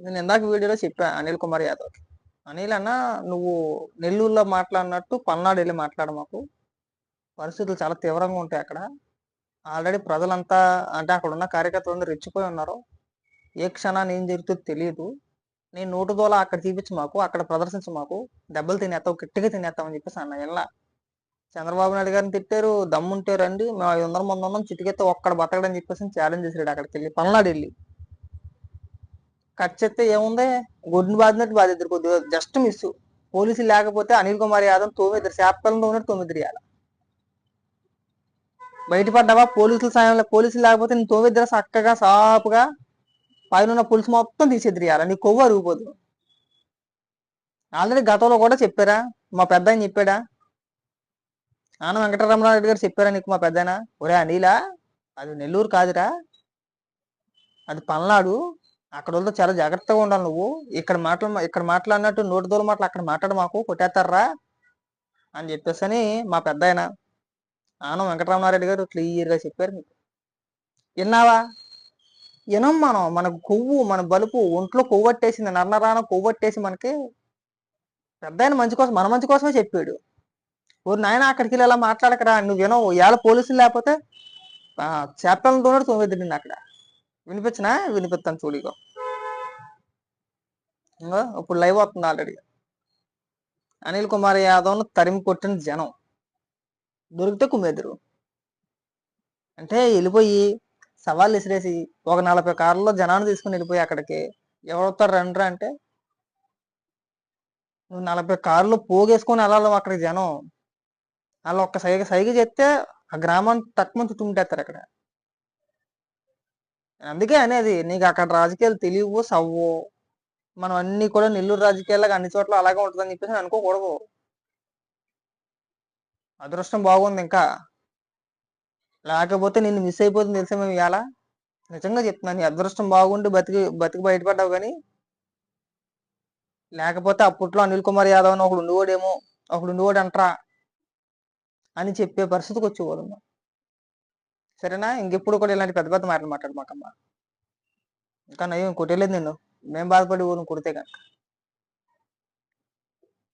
నేను ఇందాక వీడియోలో చెప్పా అనిల్ కుమార్ యాదవ్ అనిల్ అన్న నువ్వు నెల్లూరులో మాట్లాడినట్టు పల్నాడు వెళ్ళి మాట్లాడ మాకు. పరిస్థితులు చాలా తీవ్రంగా ఉంటాయి అక్కడ. ఆల్రెడీ ప్రజలంతా అంటే అక్కడ ఉన్న కార్యకర్తలు రెచ్చిపోయి ఉన్నారు. ఏ క్షణాన్ని ఏం జరుగుతుందో తెలియదు నేను నోటు దోల అక్కడ చూపించి మాకు అక్కడ ప్రదర్శించు మాకు. దెబ్బలు తినేస్తావు గట్టిగా తినేస్తామని చెప్పేసి అన్న ఇలా చంద్రబాబు నాయుడు గారిని తిట్టారు దమ్ముంటే రండి మేము ఐదు వందల మంది ఉన్నాం చిటికెత్తే ఒక్కడ బతకడని చెప్పేసి ఛాలెంజ్ చేశాడు అక్కడికి వెళ్ళి పల్నాడు వెళ్ళి. కట్ చేస్తే ఏముంది? గొడ్డుని బాధినట్టు బాధిద్దరు కొద్దిగా జస్ట్ మిస్ పోలీసులు లేకపోతే అనిల్ కుమార్ యాదవ్ తొమ్మిది శాపకాలంలో ఉన్నట్టు తొమ్మిది ఇవ్వాలి బయటపడ్డావా? పోలీసుల సాయంలో పోలీసులు లేకపోతే నేను తోమిద్దర చక్కగా సాపుగా పైన ఉన్న పులుసు మొత్తం తీసేదిరియాల నీ కొవ్వు అరిగిపోదు ఆల్రెడీ గతంలో కూడా చెప్పారా? మా పెద్ద ఆయన చెప్పాడా? ఆన వెంకటరమణారెడ్డి గారు చెప్పారా నీకు మా పెద్దనా ఒరే అనిలా అది నెల్లూరు కాదురా. అది పల్నాడు. అక్కడ వాళ్ళతో చాలా జాగ్రత్తగా ఉండాలి నువ్వు. ఇక్కడ మాటలు ఇక్కడ మాట్లాడినట్టు నోటి దూరం మాటలు అక్కడ మాట్లాడు మాకు కొట్టేస్తారా? అని చెప్పేసి అని మా పెద్ద ఆయన ఆనం వెంకటరామారెడ్డి గారు క్లియర్గా చెప్పారు మీకు. విన్నావా? వినం మనం మనకు కొవ్వు మన బలుపు ఒంట్లో కొవ్వట్టేసింది నన్నరాన కొవ్వట్టేసి మనకి పెద్ద ఆయన మంచి కోసం మన మంచి కోసమే చెప్పాడు. ఓ నాయన అక్కడికి వెళ్ళి అలా మాట్లాడకరా నువ్వు వినవు. ఇవాళ పోలీసులు లేకపోతే చేపలను తోనడు తొమ్మిది అక్కడ. వినిపించినా? వినిపిస్తాను చూడిగో ఇప్పుడు లైవ్ అవుతుంది ఆల్రెడీ అనిల్ కుమార్ యాదవ్ను తరిమి కొట్టిన జనం. దొరికితే కుమ్మేద్దరు. అంటే వెళ్ళిపోయి సవాళ్ళు విసిరేసి ఒక నలభై కార్లలో జనాన్ని తీసుకుని వెళ్ళిపోయి అక్కడికి. ఎవరొస్తారు రండ్రా అంటే నువ్వు నలభై కార్లు పోగేసుకొని వెళ్ళాలి అక్కడికి జనం. వాళ్ళు ఒక్క సైగ సైగ చేస్తే ఆ గ్రామాన్ని తక్కువ చుట్టుముట్టేస్తారు అక్కడ. అందుకే అనేది నీకు అక్కడ రాజకీయాలు తెలియవు సవ్వు. మనం అన్ని కూడా నెల్లూరు రాజకీయాలకు అన్ని చోట్ల అలాగే ఉంటుందని చెప్పేసి అనుకోకూడదు. అదృష్టం బాగుంది ఇంకా. లేకపోతే నేను మిస్ అయిపోతుంది తెలిసే మేము ఇవాళ నిజంగా చెప్తున్నాను నీ అదృష్టం బాగుండి బతికి బతికి బయటపడ్డావు కానీ. లేకపోతే అప్పట్లో అనిల్ కుమార్ యాదవ్ అని ఒకడు ఉండేవాడేమో ఒకడు ఉండేవాడు అంటరా అని చెప్పే పరిస్థితికి వచ్చేవాడు సరేనా? ఇంకెప్పుడు కూడా ఇలాంటి పెద్ద పెద్ద మాటలు మాట్లాడమాకమ్మా. ఇంకా నయం కొట్టేలేదు నేను మేము బాధపడి ఊరిని కొడితే కనుక